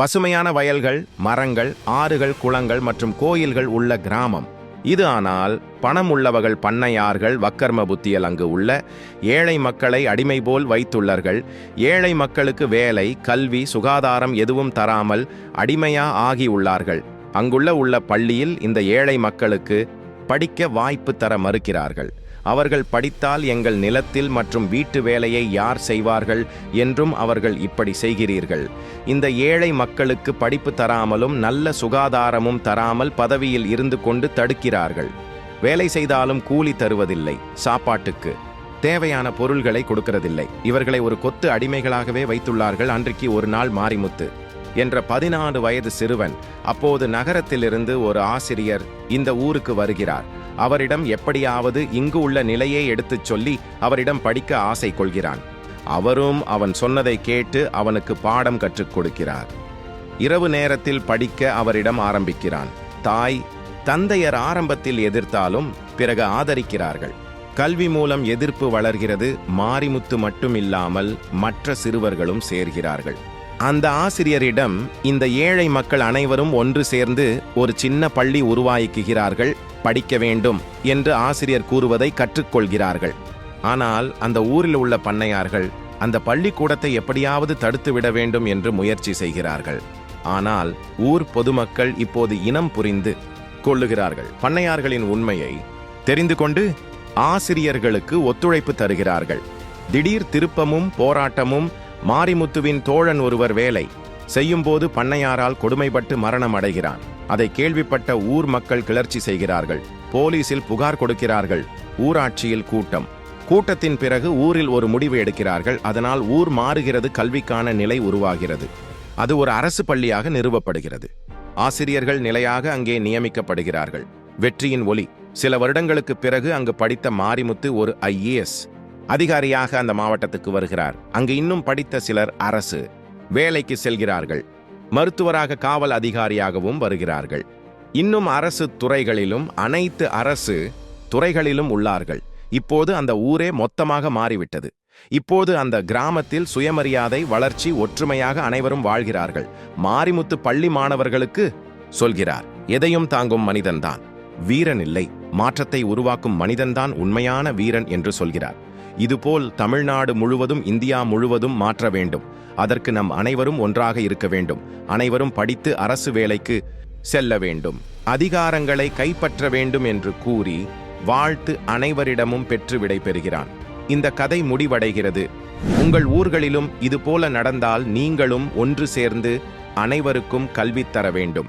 பசுமையான வயல்கள் மரங்கள் ஆறுகள் குளங்கள் மற்றும் கோயில்கள் உள்ள கிராமம். இது ஆனால் பணம் உள்ளவர்கள் பண்ணையார்கள் வக்கர்ம புத்தியல் அங்கு உள்ள ஏழை மக்களை அடிமை போல் வைத்துள்ளார்கள். ஏழை மக்களுக்கு வேலை கல்வி சுகாதாரம் எதுவும் தராமல் அடிமையா ஆகி உள்ளார்கள். அங்குள்ள உள்ள பள்ளியில் இந்த ஏழை மக்களுக்கு படிக்க வாய்ப்பு தர மறுக்கிறார்கள். அவர்கள் படித்தால் எங்கள் நிலத்தில் மற்றும் வீட்டு வேலையை யார் செய்வார்கள் என்றும் அவர்கள் இப்படி செய்கிறீர்கள். இந்த ஏழை மக்களுக்கு படிப்பு தராமலும் நல்ல சுகாதாரமும் தராமல் பதவியில் இருந்து கொண்டு தடுக்கிறார்கள். வேலை செய்தாலும் கூலி தருவதில்லை சாப்பாட்டுக்கு. தேவையான பொருள்களை கொடுக்கறதில்லை. இவர்களை ஒரு கொத்து அடிமைகளாகவே வைத்துள்ளார்கள் அன்றைக்கு ஒரு நாள் மாரிமுத்து என்ற பதினாறு வயது சிறுவன் அப்போது நகரத்திலிருந்து ஒரு ஆசிரியர் இந்த ஊருக்கு வருகிறார். அவரிடம் எப்படியாவது இங்கு உள்ள நிலையை எடுத்துச் சொல்லி அவரிடம் படிக்க ஆசை கொள்கிறான். அவரும் அவன் சொன்னதை கேட்டு அவனுக்கு பாடம் கற்றுக் கொடுக்கிறார். இரவு நேரத்தில் படிக்க அவரிடம் ஆரம்பிக்கிறான். தாய் தந்தையர் ஆரம்பத்தில் எதிர்த்தாலும் பிறகு ஆதரிக்கிறார்கள். கல்வி மூலம் எதிர்ப்பு வளர்கிறது மாரிமுத்து மட்டுமில்லாமல் மற்ற சிறுவர்களும் சேர்கிறார்கள். அந்த ஆசிரியரிடம் இந்த ஏழை மக்கள் அனைவரும் ஒன்று சேர்ந்து ஒரு சின்ன பள்ளி உருவாக்குகிறார்கள் படிக்க வேண்டும் என்று ஆசிரியர் கூறுவதை கற்றுக்கொள்கிறார்கள். ஆனால் அந்த ஊரில் உள்ள பண்ணையார்கள் அந்த பள்ளிக்கூடத்தை எப்படியாவது தடுத்து விட வேண்டும் என்று முயற்சி செய்கிறார்கள். ஆனால் ஊர் பொதுமக்கள் இப்போது இனம் புரிந்து கொள்ளுகிறார்கள். பண்ணையார்களின் உண்மையை தெரிந்து கொண்டு ஆசிரியர்களுக்கு ஒத்துழைப்பு தருகிறார்கள். திடீர் திருப்பமும் போராட்டமும் மாரிமுத்துவின் தோழன் ஒருவர் வேலை. செய்யும்போது பண்ணையாரால் கொடுமைப்பட்டு மரணம் அடைகிறான். அதை கேள்விப்பட்ட ஊர் மக்கள் கிளர்ச்சி செய்கிறார்கள். போலீசில் புகார் கொடுக்கிறார்கள். ஊராட்சியில் கூட்டம். கூட்டத்தின் பிறகு ஊரில் ஒரு முடிவு எடுக்கிறார்கள். அதனால் ஊர் மாறுகிறது கல்விக்கான நிலை உருவாகிறது. அது ஒரு அரசு பள்ளியாக நிறுவப்படுகிறது. ஆசிரியர்கள் நிலையாக அங்கே நியமிக்கப்படுகிறார்கள். வெற்றியின் ஒலி. சில வருடங்களுக்கு பிறகு அங்கு படித்த மாரிமுத்து ஒரு ஐஏஎஸ். அதிகாரியாக அந்த மாவட்டத்துக்கு வருகிறார். அங்கு இன்னும் படித்த சிலர் அரசு வேலைக்கு செல்கிறார்கள். மருத்துவராக காவல் அதிகாரியாகவும் வருகிறார்கள். இன்னும் அரசு துறைகளிலும் அனைத்து அரசு துறைகளிலும் உள்ளார்கள். இப்போது அந்த ஊரே மொத்தமாக மாறிவிட்டது. இப்போது அந்த கிராமத்தில் சுயமரியாதை வளர்ச்சி ஒற்றுமையாக அனைவரும் வாழ்கிறார்கள். மாரிமுத்து பள்ளி மாணவர்களுக்கு சொல்கிறார் எதையும் தாங்கும் மனிதன்தான். வீரன் இல்லை. மாற்றத்தை உருவாக்கும் மனிதன்தான் உண்மையான வீரன் என்று சொல்கிறார். இதுபோல் தமிழ்நாடு முழுவதும் இந்தியா முழுவதும் மாற்ற வேண்டும். அதற்கு நம் அனைவரும் ஒன்றாக இருக்க வேண்டும். அனைவரும் படித்து அரசு வேலைக்கு செல்ல வேண்டும். அதிகாரங்களை கைப்பற்ற வேண்டும் என்று கூறி வாழ்த்து அனைவரிடமும் பெற்று விடைபெறுகிறான் இந்த கதை முடிவடைகிறது. உங்கள் ஊர்களிலும் இதுபோல நடந்தால் நீங்களும் ஒன்று சேர்ந்து அனைவருக்கும் கல்வி தர வேண்டும்.